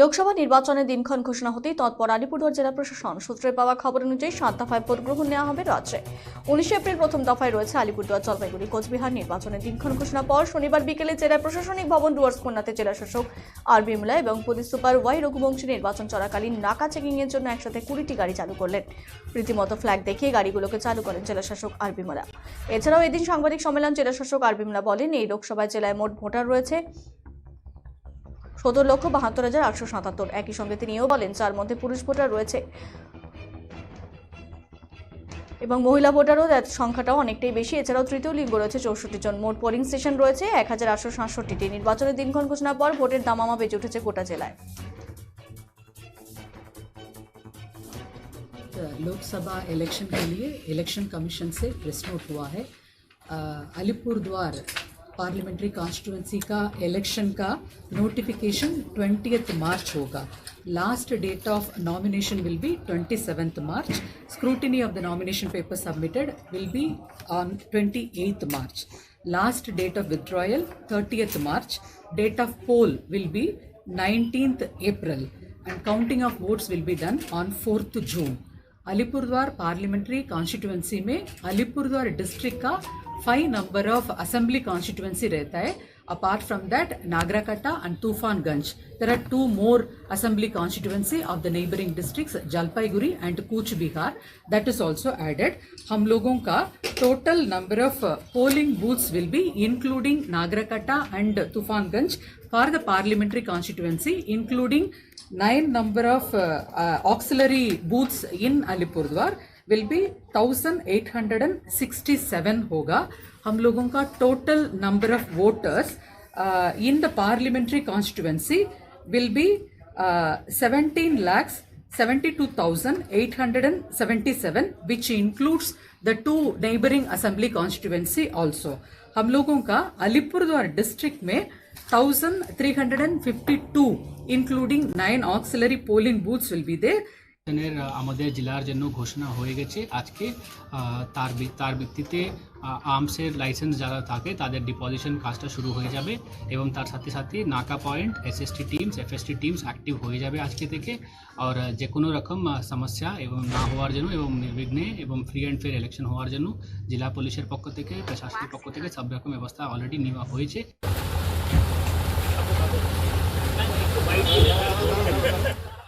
লোকসভা নির্বাচনের দিনক্ষণ ঘোষণা হতেই তৎপর আলিপুরদুয়ার জেলা প্রশাসন সূত্রে পাওয়া খবর অনুযায়ী সাত দফায় ভোট গ্রহণ নেওয়া হবে রাজ্যে। উনিশে এপ্রিল প্রথম দফায় রয়েছে আলিপুরদুয়ার জলপাইগুড়ি, কোচবিহার নির্বাচনের দিনক্ষণ ঘোষণা পর শনিবার বিকেলে জেলা প্রশাসনিক ভবন ডুয়ার্স কন্যাতে জেলা শাসক আর বিমলা এবং পুলিশ সুপার ওয়াই রঘুবংশী নির্বাচন চলাকালীন নাকা চেকিং এর জন্য একসাথে কুড়িটি গাড়ি চালু করলেন। রীতিমতো ফ্ল্যাগ দেখিয়ে গাড়িগুলোকে চালু করেন জেলা শাসক আর বিমলা এছাড়াও এদিন সাংবাদিক সম্মেলন জেলা শাসক আর বিমলা বলেন, এই লোকসভায় জেলায় মোট ভোটার রয়েছে সতেরো লক্ষ বাহাত্তর হাজার আটশো সাতাত্তর একই সঙ্গে তিনি এও বলেন যার মধ্যে পুরুষ ভোটার রয়েছে এবং মহিলা ভোটারও এর সংখ্যাটাও অনেকটাই বেশি এছাড়াও তৃতীয় লিঙ্গ রয়েছে চৌষট্টি জন মোট পোলিং স্টেশন রয়েছে এক হাজার আটশো সাতষট্টিটি নির্বাচনের দিনক্ষণ ঘোষণার পর ভোটের দামামা বেজে উঠেছে গোটা জেলায় लोकसभा इलेक्शन के लिए इलेक्शन कमीशन से प्रेस नोट हुआ है अलीपुर द्वार पार्लियामेंट्री कॉन्स्टिट्यूंसी का इलेक्शन का नोटिफिकेशन ट्वेंटियथ मार्च होगा last date of nomination will be twenty seventh March scrutiny of the nomination paper submitted will be on twenty eighth March last date of withdrawal thirtieth March date of pole will be nineteenth April and counting of votes will be done on fourth June Alipurduar parliamentary constituency में Alipurduar district का five number of assembly constituency रहता है। Apart from that Nagrakata and Tufanganj there are two more assembly constituency of the neighbouring district Jalpaiguri and Cooch Behar that is also added हम लोगों का total number of polling booths will be including Nagrakata and Tufanganj Ganj for the parliamentary constituency including nine number of auxiliary booths in Alipurduar will be 1867 होगा हम लोगों का total number of voters uh, in the parliamentary constituency will be uh, 17 lakhs 72,877 which includes the two neighboring assembly constituency also हम लोगों का Alipurduar district में 1352 including nine auxiliary polling booths will be there ইলেকশনের আমাদের জেলার জন্য ঘোষণা হয়ে গেছে। আজকে তার তার ভিত্তিতে আর্মসের লাইসেন্স যারা থাকে, তাদের ডিপোজিশন কাজটা শুরু হয়ে যাবে এবং তার সাথে সাথে নাকা point SST teams FST teams active হয়ে যাবে আজকে থেকে। আর যে কোনো রকম সমস্যা এবং না হওয়ার জন্য এবং নির্বিঘ্নে এবং ফ্রি অ্যান্ড ফেয়ার ইলেকশন হওয়ার জন্য জেলা পুলিশের পক্ষ থেকে, প্রশাসনের পক্ষ থেকে সব রকম ব্যবস্থা অলরেডি নেওয়া হয়েছে।